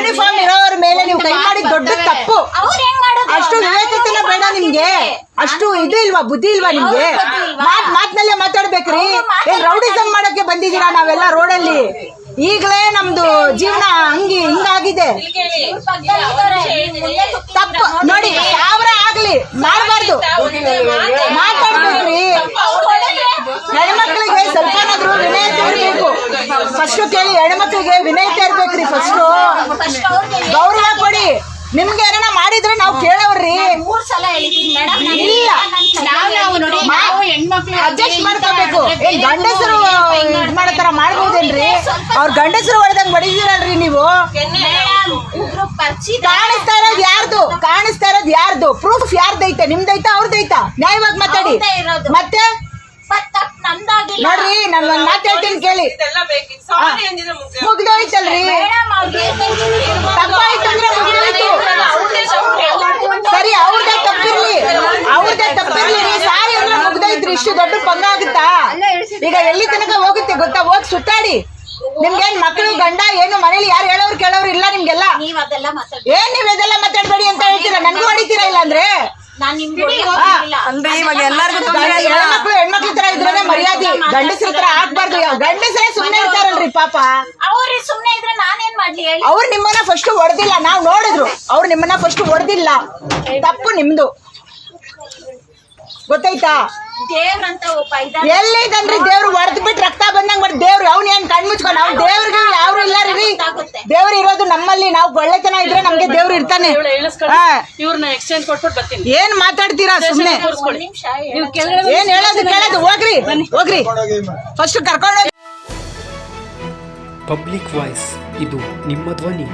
Uniform ಇರೋರ ಮೇಲೆ ನೀವು ಕೈ ಮಾಡಿ ದೊಡ್ಡ ತಪ್ಪು. ಅಷ್ಟು ವಿವೇಕತೆನ ಬೇಡ ನಿಮ್ಗೆ. ಅಷ್ಟು ಇದು ಇಲ್ವಾ? ಬುದ್ಧಿ ಇಲ್ವಾ ನಿಮ್ಗೆ? ಮಾತ್ ಮಾತ್ನಲ್ಲೇ ಮಾತಾಡ್ಬೇಕ್ರಿ. ಏನ್ ರೌಡಿಸಮ್ ಮಾಡಕ್ಕೆ ಬಂದಿದ್ದೀರಾ ನಾವೆಲ್ಲ ರೋಡಲ್ಲಿ? ಈಗಲೇ ನಮ್ದು ಜೀವನ ಹಂಗಿ ಹಿಂಗಾಗಿದೆ. ತಪ್ಪು. ನೋಡಿ ಸಾವಿರ ಆಗ್ಲಿ. ಮಾಡಬಾರ್ದು. ಮಾತಾಡ್ಬೇಕ್ರಿ. ಹೆಣ್ಮಕ್ಳಿಗೆ ಸ್ವಲ್ಪನಾದ್ರೂ ವಿನಯ ಇರ್ಬೇಕು. ಫಸ್ಟ್ ಕೇಳಿ ಹೆಣ್ಮಕ್ಳಿಗೆ ವಿನಯತೆ ಇರ್ಬೇಕ್ರಿ ಫಸ್ಟ್ ಗೌರವ ಕೊಡಿ. ನಿಮ್ಗೆ ಏನಾರ ಮಾಡಿದ್ರೆ ನಾವು ಕೇಳವ್ರಿ ಮೂರ್ ಸಲ ಹೇಳಿದೀನಿ ಮೇಡಮ್ ಇಲ್ಲ. ಅಡ್ಜಸ್ಟ್ ಮಾಡ್ಕೋಬೇಕು. ಏನ್ ಗಂಡಸರು ಇದ್ ಮಾಡತರ? ಮಾಡ್ಬೋದೇನ್ರಿ? ಅವ್ರ ಗಂಡಸರು ಹೊಡೆದಂಗ್ ಬಡಿದಿರಲ್ರಿ ನೀವು? ಕಾಣಿಸ್ತಾ ಇರೋದು ಯಾರ್ದು? ಕಾಣಿಸ್ತಾ ಇರೋದು ಯಾರ್ದು? ಪ್ರೂಫ್ ಯಾರ್ದೈತೆ? ನಿಮ್ದೈತಾ? ಅವ್ರದೈತಾ? ನ್ಯಾಯವಾಗಿ ಮಾತಾಡಿ. ಮತ್ತೆ? ನೋಡ್ರಿ ನಾನು ಒಂದ್ ಮಾತು ಹೇಳ್ತೀನಿ ಕೇಳಿ. ಮುಗ್ದೋಯ್ತಲ್ರಿ? ತಪ್ಪಾಯ್ತು ಅಂದ್ರೆ ಮುಗ್ದೋಯ್ತು. ಸರಿ ಅವ್ರದೇ ತಪ್ಪಿರ್ಲಿ. ಅವ್ರದೇ ತಪ್ಪಿರ್ಲಿ. ಸಾರಿ ಅಂದ್ರೆ ಮುಗ್ದೋಯ್ತ್ರಿ. ಇಷ್ಟು ದೊಡ್ಡ ಪಂಗ ಆಗುತ್ತಾ? ಈಗ ಎಲ್ಲಿ ತನಕ ಹೋಗುತ್ತೆ ಗೊತ್ತಾ? ಹೋಗಿ ಸುತ್ತಾಡಿ. ನಿಮ್ಗೇನ್ ಮಕ್ಕಳು ಗಂಡ ಏನು ಮನೇಲಿ ಯಾರು ಹೇಳೋರು ಕೇಳೋರು ಇಲ್ಲ ನಿಮ್ಗೆಲ್ಲ? ನೀವ್ ಅದೆಲ್ಲ ಮಾತಾಡಿ ಏನ್ ನೀವ್ ಇದೆಲ್ಲ ಮಾತಾಡ್ಬೇಡಿ ಅಂತ ಹೇಳ್ತೀರಾ? ನನ್ಗೂ ಹೊಡಿತೀರಾ ಇಲ್ಲ ಅಂದ್ರೆ? ಹೆಣ್ಮಕ್ಳು ಹೆಣ್ಮಕ್ಳ ತರ ಇದ್ರೆ ಮರ್ಯಾದೆ ಗಂಡಸ್ರ ಆಗ್ಬಾರ್ದು ಗಂಡಸರೇ ಸುಮ್ನೆ ಇರ್ತಾರಲ್ರಿ ಪಾಪ. ಅವ್ರು ಸುಮ್ನೆ ಇದ್ರೆ ನಾನೇನ್ ಮಾಡ್ಲಿ ಹೇಳಿ? ಅವ್ರು ನಿಮ್ಮನ್ನ ಫಸ್ಟ್ ಹೊಡೆದಿಲ್ಲ. ನಾವ್ ನೋಡಿದ್ರು. ಅವ್ರು ನಿಮ್ಮನ್ನ ಫಸ್ಟ್ ಹೊಡೆದಿಲ್ಲ. ತಪ್ಪು ನಿಮ್ದು. ಗೊತ್ತಾಯ್ತಾ? ದೇವ್ರಂತ ಒಬ್ಬ ಇದ್ದಾನೆ. ಎಲ್ಲಿದನ್ರಿ ದೇವ್ರು? ಹೊಡೆದ್ ಬಿಟ್ಟು ರಕ್ತ ಬಂದಂಗ್ ಮಾಡಿ ದೇವ್ರು ಅವ್ನ ಏನ್ ಕಣ್ ಮುಚ್ಕೊಂಡು ಅವ್ನ ದೇವ್ರಿಗೆ ಯಾರು ಇಲ್ಲ ರೀ. ದೇವ್ರು ನಮ್ಮಲ್ಲಿ ನಾವು ಒಳ್ಳೆತನ ಇದ್ರೆ ನಮ್ಗೆ ದೇವ್ರು ಇರ್ತಾನೆ. ಇವ್ರನ್ನ ಎಕ್ಸ್ಚೇಂಜ್ ಕೊಟ್ಬಿಟ್ಟು ಬರ್ತೀನಿ. ಏನ್ ಮಾತಾಡ್ತೀರಾ ಸುಮ್ನೆ? ಏನ್ ಹೇಳೋದು? ಕೇಳೋದು? ಹೋಗ್ರಿ. ಹೋಗ್ರಿ. ಫಸ್ಟ್ ಕರ್ಕೊಂಡು ಪಬ್ಲಿಕ್ ವಾಯ್ಸ್ ಇದು ನಿಮ್ಮ ಧ್ವನಿ.